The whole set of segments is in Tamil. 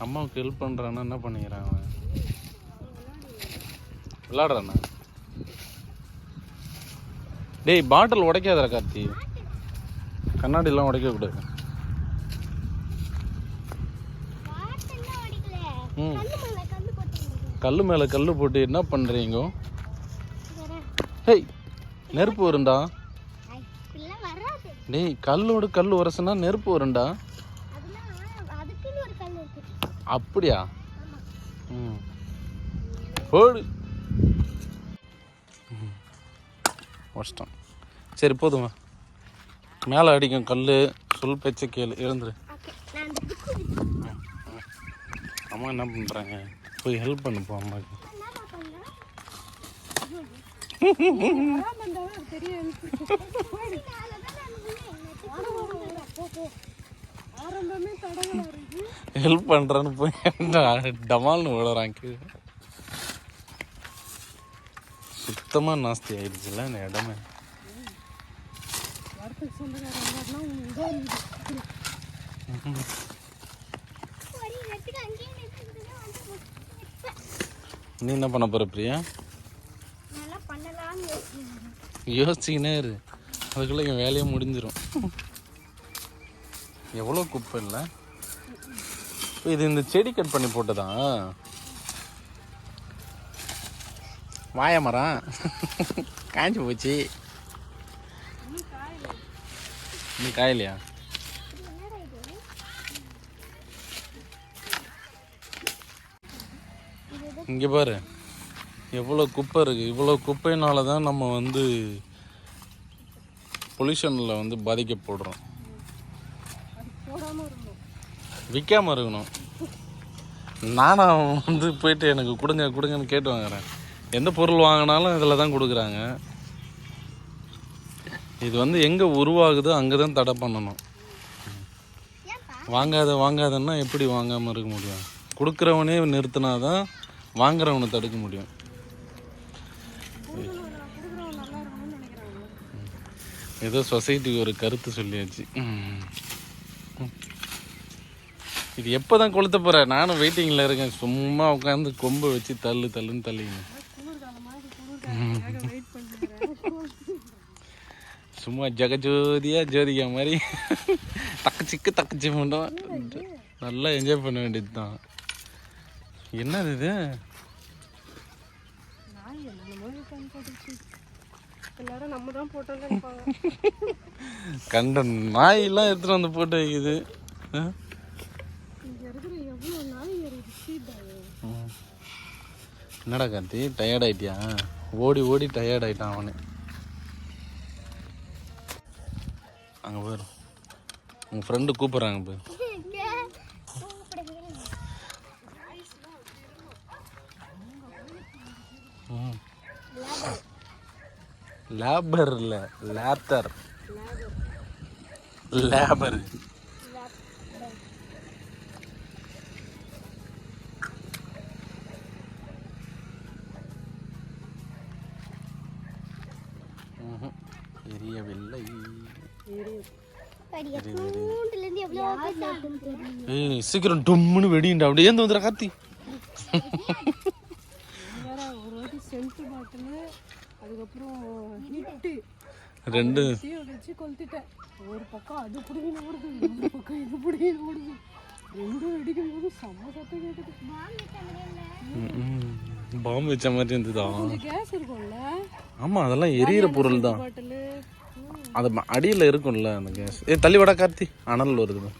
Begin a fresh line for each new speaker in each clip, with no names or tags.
அம்மாவுக்கு ஹெல்ப் பண்ணுறான்னா என்ன பண்ணிக்கிறான் அவன் விளாடுறானா டேய் பாட்டில் உடைக்காதடா கார்த்தி. கண்ணாடிலாம் உடைக்கக்கூடாது ம். கல் மேலே கல் போட்டு என்ன பண்ணுறீங்க ஹேய் நெருப்பு
வராது.
டேய் கல்லோடு கல் உரசுனா நெருப்பு வரும்டா
அதெல்லாம் அதுக்குன்னு ஒரு கல் இருக்கு
அப்படியா ம் போடு ம். உடச்சிட்டான் சரி போதுமா மேலே அடிக்கும் கல் சொல் பேச்ச கேளு எழுந்துரு அம்மா என்ன பண்ணுறாங்க போய் ஹெல்ப் பண்ணு போ அம்மாக்கு
பண்றேன்
ஹெல்ப் பண்ணுறேன்னு போய் டமால்னு விழுறான் கீழே. சுத்தமாக நாஸ்தி ஆயிடுச்சுல இந்த இடமே. நீ என்ன பண்ண போகிற பிரியா. யோசிச்சுக்கினே இரு. அதுக்குள்ளே என் வேலையே முடிஞ்சிடும் எவ்வளோ குப்பை இல்லை இது இந்த செடி கட் பண்ணி போட்டதா? வாய மரம் காஞ்சி போச்சு. நீ காயலையா? இங்கே பாரு. எவ்வளோ குப்பை இருக்குது இவ்வளோ குப்பைனால தான் நம்ம வந்து பொல்யூஷனில் வந்து பாதிக்கப்படுறோம். விற்காம இருக்கணும். நானும் வந்து போயிட்டு எனக்கு கொடுங்க கொடுங்கன்னு கேட்டு வாங்குறேன். எந்த பொருள் வாங்கினாலும் இதில் தான் கொடுக்குறாங்க. இது வந்து எங்கே உருவாகுதோ அங்கே தான் தடை பண்ணணும். வாங்காத வாங்காதன்னா எப்படி வாங்காமல் இருக்க முடியும்? கொடுக்குறவனே நிறுத்தினா தான் வாங்குறவனை தடுக்க முடியும். ஏதோ சொசைட்டிக்கு ஒரு கருத்து சொல்லியாச்சு. இது எப்போ தான் கொளுத்த போகிற நானும் வெயிட்டிங்கில் இருக்கேன். சும்மா உட்காந்து கொம்பு வச்சு தள்ளு தள்ளுன்னு தள்ளிங்க சும்மா ஜெகஜோதியாக ஜோதிகா மாதிரி. தக்கச்சிக்கு தக்கச்சி தக்கு நல்லா என்ஜாய் பண்ண வேண்டியது தான் என்னது இது?
எல்லாரும் நம்ம தான் போட்டோம்னு
கண்ட நாயெல்லாம் எடுத்துட்டு வந்து போட்டு வைக்குது. ம். என்னடா கார்த்தி டயர்ட் ஆயிட்டியா? ஓடி ஓடி டயர்ட் ஆயிட்டான் அவனு. அங்கே போயிரு உங்கள் ஃப்ரெண்டு கூப்பிட்றாங்க போய்
கூப்பிடுங்க
லேபர் இல்லை லேப்டர் லேபர் ஏய் சீக்கிரம் டொம்முன்னு வெடிண்டா அப்படியே ஏந்து வந்துடுற கார்த்தி.
ஒரு வாட்டி சென்ட் பாட்டில் அதுக்கப்புறம் ஹிட்டு
ரெண்டு.
வச்சு கொளுத்திட்டேன். ஒரு பக்கம் அது பிடிக்கின்னு ஓடுது இன்னொரு பக்கம் இது பிடிக்கின்னு ஓடுது. ரெண்டும் வெடிக்கும் போது செம்ம சத்தம் கேட்குது
பாம்பு வச்ச மாதிரி இருந்ததா?
கேஸ் இருக்கும்ல?
ஆமா அதெல்லாம் எரியிற பொருள் தான். அது அடியில இருக்கும்ல அந்த கேஸ். ஏ தள்ளி வாடா கார்த்தி. அனல் வருது.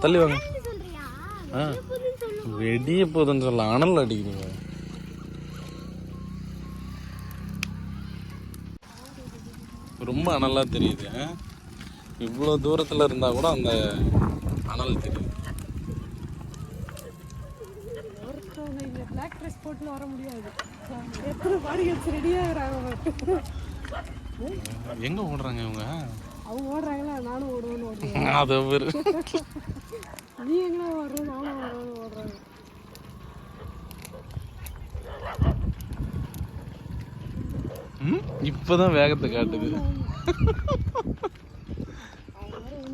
தள்ளி வாங்க.
சொல்றியா?
ஆ. வெடிய போதுன்னு சொல்ல அனல் அடிக்குதுங்க ரொம்ப அனலா தெரியுது? இவ்வளோ தூரத்துல இருந்தா கூட அந்த அனல் தெரியுது
பிளாக் ட்ரெஸ் வர முடியாது எத்தனை
எங்க ஓடுறாங்க இவங்க?
அவங்க ஓடுறாங்களா? நானும் ஓடுவேன்னு ஓடுவேன்
அதை
நீ எங்கே வர்ற நானும் வர்றேன்னு ஓடுறாங்க
ம்? இப்பதான் வேகத்தை காட்டுது.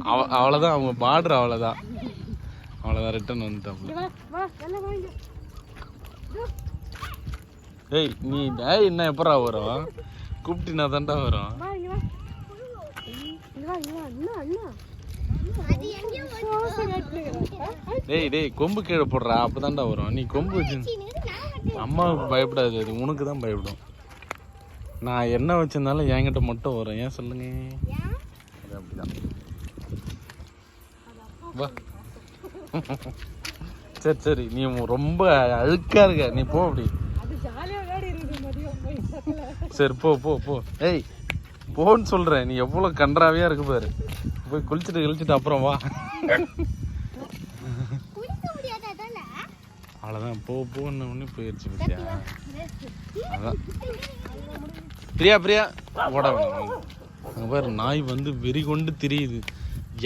அவ அவ்வளோதான் அவங்க பார்டர் அவ்வளோதான் அவ்வளோதான் ரிட்டர்ன் வந்துட்டான்
இங்க வா வா எல்லாம் வாங்க?
ஏய் நீ டேய் என்ன எப்பரா வரும்? கூப்பிட்டினா தான்டா வரும். டேய் டேய் கொம்பு கீழே போடுறா அப்பதான்டா வரும். நீ கொம்பு வச்சு அம்மாவுக்கு பயப்படாது அது உனக்கு தான் பயப்படும். நான் என்ன வச்சிருந்தாலும் என்கிட்ட மட்டும் வரும். ஏன் சொல்லுங்க?
ஏன்
அது அப்படிதான். வா. சரி சரி. நீ ரொம்ப அழுக்கா இருக்க. நீ போ அப்படி. சரி போ போ போ. ஏய் போன்னு சொல்றேன். நீ எவ்வளவு கன்றாவியா இருக்கு பாரு. போய் குளிச்சுட்டு கிழிச்சிட்டு அப்புறம் வா.
குளிக்க முடியாது அதானே?
அவ்வளோதான் போ போன்னு ஒன்று போயிடுச்சு பத்தியா? அதான். பிரியா பிரியா. ஓட வேணாம் அங்கே பாரு நாய் வந்து வெறி கொண்டு திரியுது.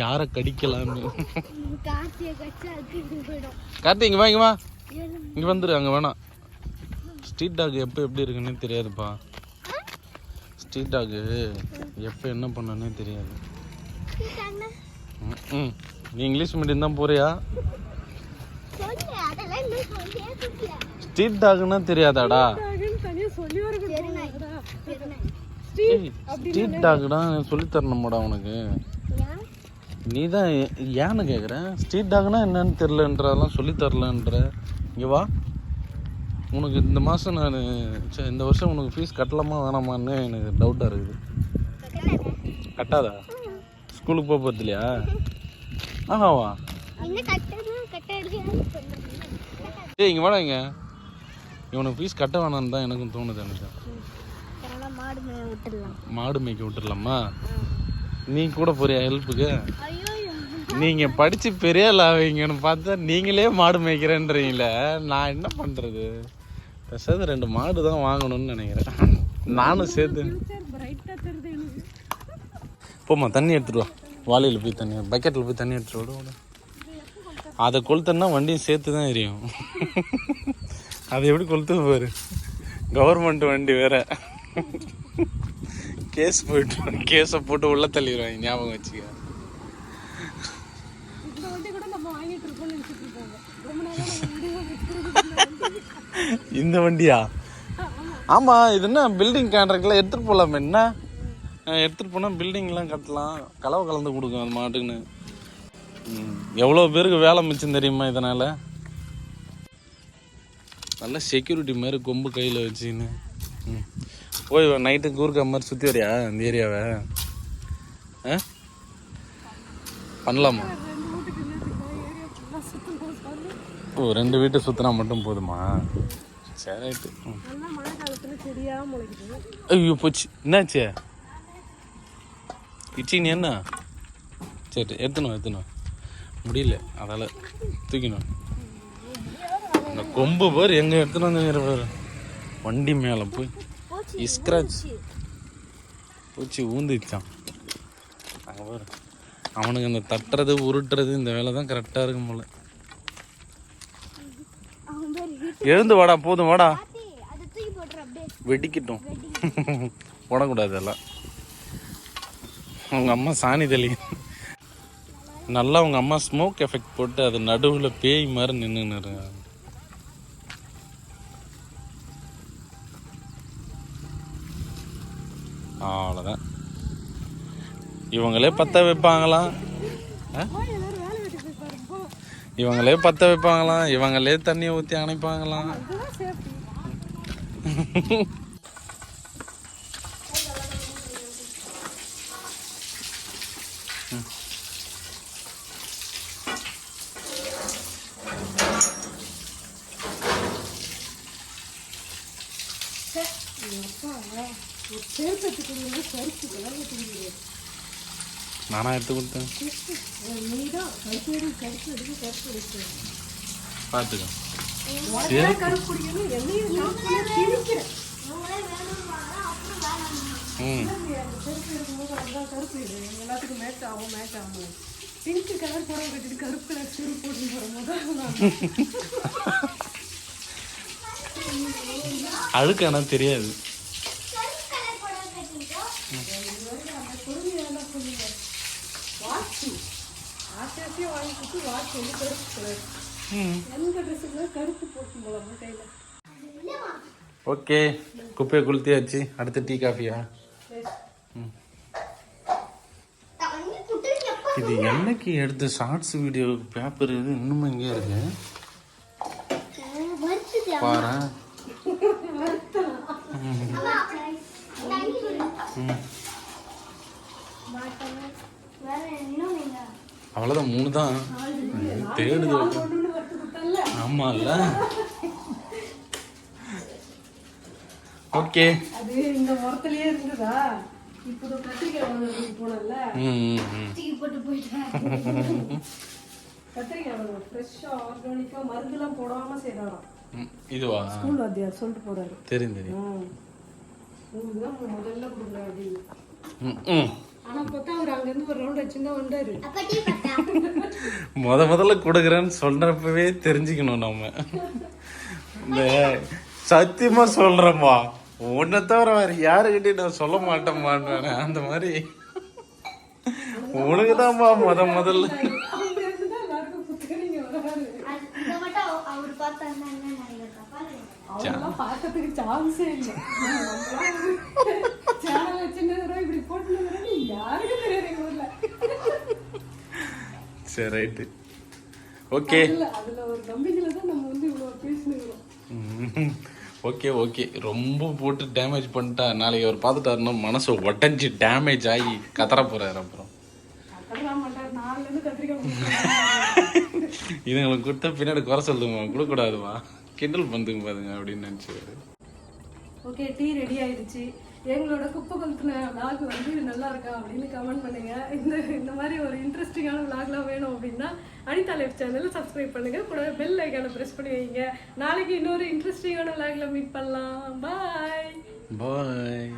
யாரை
போயிடும்
கார்த்தி இங்கே வா இங்கே வா. இங்கே வந்துரு அங்கே வேணாம். ஸ்ட்ரீட் டாக் எப்போ எப்படி இருக்குன்னு தெரியாதுப்பா. ஸ்ட்ரீட் டாகு எப்போ என்ன பண்ணனே தெரியாது. ம் நீ இங்கிலீஷ் மீடியம் தான் போறியா? ஸ்ட்ரீட் டாக்னா தெரியாதாடா
டாகுன்னு தனியா சொல்லி வர கொடுத்தாங்கடா.
ஏய், ஸ்ட்ரீட் டாக்டா சொல்லி தரணுமாடா உனக்கு. நீ தான் ஏன்னு கேட்குறேன் ஸ்ட்ரீட் டாக்னா என்னன்னு தெரிலன்றதெல்லாம் சொல்லி தரலன்ற இங்கே வா. உனக்கு இந்த மாதம் நான் சே இந்த வருஷம் உனக்கு ஃபீஸ் கட்டலாமா வேணாமான்னு எனக்கு டவுட்டாக இருக்குது. கட்டாதா? ஸ்கூலுக்கு போக போகிறது இல்லையா? ஆஹாவா ஏய் இங்கே வாடா இங்கே. இவனுக்கு ஃபீஸ் கட்ட வேணான்னு தான் எனக்கும் தோணுது எனக்கு
மாடு மேய விட்டுடலாம்.
மாடு மேய்க்க விட்டுறலாமா நீ கூட போறியா ஹெல்ப்புக்கு? நீங்க படிச்சு பெரிய லாவீங்கன்னு பார்த்தா நீங்களே மாடு மேய்க்கிறேன்றீங்களே. நான் என்ன பண்றது? பெசாத ரெண்டு மாடு தான் வாங்கணும்னு நினைக்கிறேன். நானும் சேர்த்து போம்மா தண்ணி எடுத்துட்டு வா. வாளியில் போய் தண்ணி பக்கெட்டில் போய் தண்ணி எடுத்துட்டு விடு. அதை கொளுத்தன்னா வண்டியும் சேர்த்து தான் எரியும். அதை எப்படி கொளுத்துது பாரு? கவர்மெண்ட் வண்டி வேற. கேஸ் போயிட்டு கேஸை போட்டு உள்ள தள்ளிடுவாங்க ஞாபகம் வச்சுக்க.
இந்த
வண்டியா? ஆமா இது என்ன பில்டிங் கான்ட்ராக்ட்ல எடுத்துட்டு போலாமே என்ன? அஹ் எடுத்துட்டு போனா பில்டிங்லாம் கட்டலாம். கலவை கலந்து கொடுக்கும் அது மாட்டுக்குன்னு. ம், எவ்வளவு பேருக்கு வேலை மிச்சம் தெரியுமா இதனால? நல்ல செக்யூரிட்டி மாதிரி கொம்பு கையில் வச்சுன்னு. ம். போய் நைட்டு கூர்க்கா மாதிரி சுற்றி வரியா இந்த ஏரியாவை? ஆ? பண்ணலாமா? ஓ ரெண்டு வீட்டை சுற்றினா மட்டும் போதுமா? சரி ரைட்டு ம் ஐயோ போச்சு. என்னாச்சு? இச்சி நீ என்ன? சரி எடுத்துணும் எடுத்துணும் முடியல அதால் தூக்கிணும் இந்த கொம்பு பேர் எங்கே எடுத்துன்னு வந்து பாரு. வண்டி மேலே போய். ஸ்க்ராச் பூச்சி ஊந்துச்சான் அங்கே பாரு அவனுக்கு இந்த தட்டுறது உருட்டுறது இந்த வேலை தான் கரெக்டாக இருக்கும் போல. எழுந்து வாடா போதும் வாடா. வெடிக்கட்டும். போடக்கூடாது எல்லாம் அவங்க அம்மா சாணி தெளி. நல்லா அவங்க அம்மா ஸ்மோக் எஃபெக்ட் போட்டு அது நடுவில் பேய் மாதிரி நின்றுன்னு அவ்வளோதான் இவங்களே பற்ற வைப்பாங்களாம் இவங்களே பற்ற வைப்பாங்களாம் இவங்களே தண்ணியை ஊற்றி அணைப்பாங்களாம் நானா எடுத்து கொடுத்தேன். பார்த்துக்கோ. ம்.
எல்லாத்துக்கும் மேட்ச் ஆகும் மேட்ச் ஆகும். பிங்க் கலர் புடவை கட்டிட்டு கருப்பு கலர் செருப்பு போட்டு போடும்போது
அழுக்கு ஆனால் தெரியாது
ஆசை ஆசையாக வாங்கி கொடுத்து வாட்ச் வந்து கருப்பு கலர்
ம்
எந்த ட்ரெஸ்ஸுக்குள்ள கருப்பு போட்டு போகலாம் கையில்
ஓகே குப்பையை கொளுத்தியாச்சு. அடுத்து டீ காஃபியா? இது என்னைக்கு எடுத்த ஷார்ட்ஸ் வீடியோ பேப்பர் இது? இன்னும் இங்கே இருக்கு.
வருத்துது
பாரு
அம்மா
அவ்வளோதான் மூணு தான். தேடுது
கொடுத்தல
ஆமாம்ல ஓகே.
அது இந்த முறத்துலயே இருந்ததா? இப்போ கத்திரிக்காய் வாங்குறதுக்கு போனல
போட்டு போயிட்டேன்.
கத்திரிக்காய் வாங்க ஃப்ரெஷ்ஷாக ஆர்கானிக்காக மருந்துலாம் போடாம செய்யறாராம்
இதுவா?
ஸ்கூல் வாத்தியார் சொல்லிட்டு போறாரு.
தெரியும் தெரியும்.
ம். உங்களுக்கு தான் முதல்ல கொடுக்குறேன் அப்படின்னு.
முத முதல்ல கொடுக்குறேன்னு சொல்றப்பவே தெரிஞ்சுக்கணும் நம்ம. இந்த சத்தியமா சொல்றேம்மா. உன்னை தவிர வேற யாருக்கிட்டையும் நான் சொல்ல மாட்டேம்மான்னு அந்த மாதிரி. உனக்குதாம்மா முத முதல்ல.
அங்க இருந்து தான் எல்லாருக்கும் புத்தகங்க வராரு
அது இதை மட்டும் அவ- அவர் பார்த்தாருன்னா என்ன நினைக்கிறேன் தப்பா
அவங்களாம் பார்க்கறதுக்கு சான்ஸே இல்லை சேனல் வச்சுன்னு இப்படி போட்டுன்னு யாருக்கும் தெரியாது எங்க ஊர்ல
சரி ரைட்டு ஓகே ஓகே ஓகே ரொம்ப போட்டு டேமேஜ் பண்ணிட்டா நாளைக்கு அவர் பார்த்துட்டாருன்னா மனசு உடஞ்சி டேமேஜ் ஆகி கதற போறாரு அப்புறம். இதுங்களுக்கு கொடுத்தா பின்னாடி குறை சொல்லுமா கொடுக்கூடாதுமா கிண்டல் பண்ணுங்க பாருங்க அப்படின்னு நினச்சிவாரு
ஓகே டீ ரெடி ஆயிடுச்சு. எங்களோட குப்பை கொளுத்துன விளாக் வந்து நல்லா இருக்கா அப்படின்னு கமெண்ட் பண்ணுங்க. இந்த இந்த மாதிரி ஒரு இன்ட்ரெஸ்டிங்கான விளாக்லாம் வேணும் அப்படின்னா அனிதா லைஃப் சேனலை சப்ஸ்கிரைப் பண்ணுங்க. கூட பெல் ஐக்கானை ப்ரெஸ் பண்ணி வைங்க. நாளைக்கு இன்னொரு இன்ட்ரெஸ்டிங்கான விளாக்ல மீட் பண்ணலாம். பாய்
பாய்